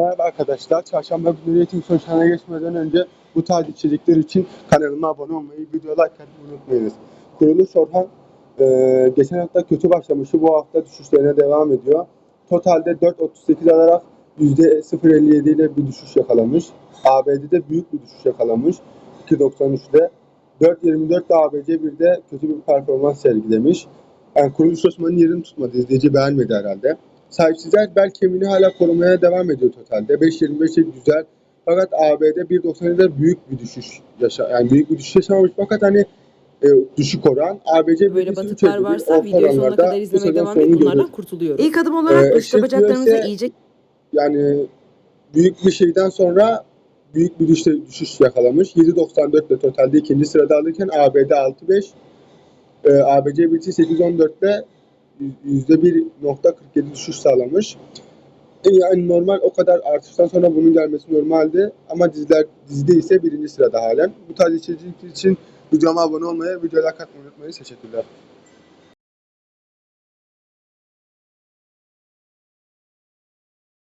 Merhaba arkadaşlar. Çarşamba günü üretim sonuçlarına geçmeden önce bu tarz içerikler için kanalıma abone olmayı, video like atmayı unutmayınız. Kuruluş Orhan e, geçen hafta kötü başlamıştı. Bu hafta düşüşlerine devam ediyor. Totalde 4.38 alarak %0.57 ile bir düşüş yakalamış. ABD'de büyük bir düşüş yakalamış. 2.93'de. 4.24 de ABC 1'de kötü bir performans sergilemiş. Yani kuruluş Osman'ın yerini tutmadı. İzleyici beğenmedi herhalde. Sahipsizler bel kemiğini hala korumaya devam ediyor totalde. 5.25'e güzel. Fakat ABD 1.97'de büyük bir düşüş yaşa yani büyük bir düşüş yaşamamış fakat hani e, düşük oran. ABC Böyle batıklar 3.51, varsa videoyu sonuna kadar izlemeye devam sonunu Bunlardan kurtuluyoruz. İlk adım olarak Ee, dışta Güvense- iyice Yani büyük bir şeyden sonra büyük bir düşüş, düşüş yakalamış. 7.94 ile totalde ikinci sırada alırken ABD 6.5 e, ABC BT 8.14 ile %1.47 düşüş sağlamış. E, Yani normal o kadar artıştan sonra bunun gelmesi normaldi ama diziler dizide ise birinci sırada halen. Bu tarz içerikler için videoma abone olmayı, videoya like atmayı unutmayın. Teşekkürler.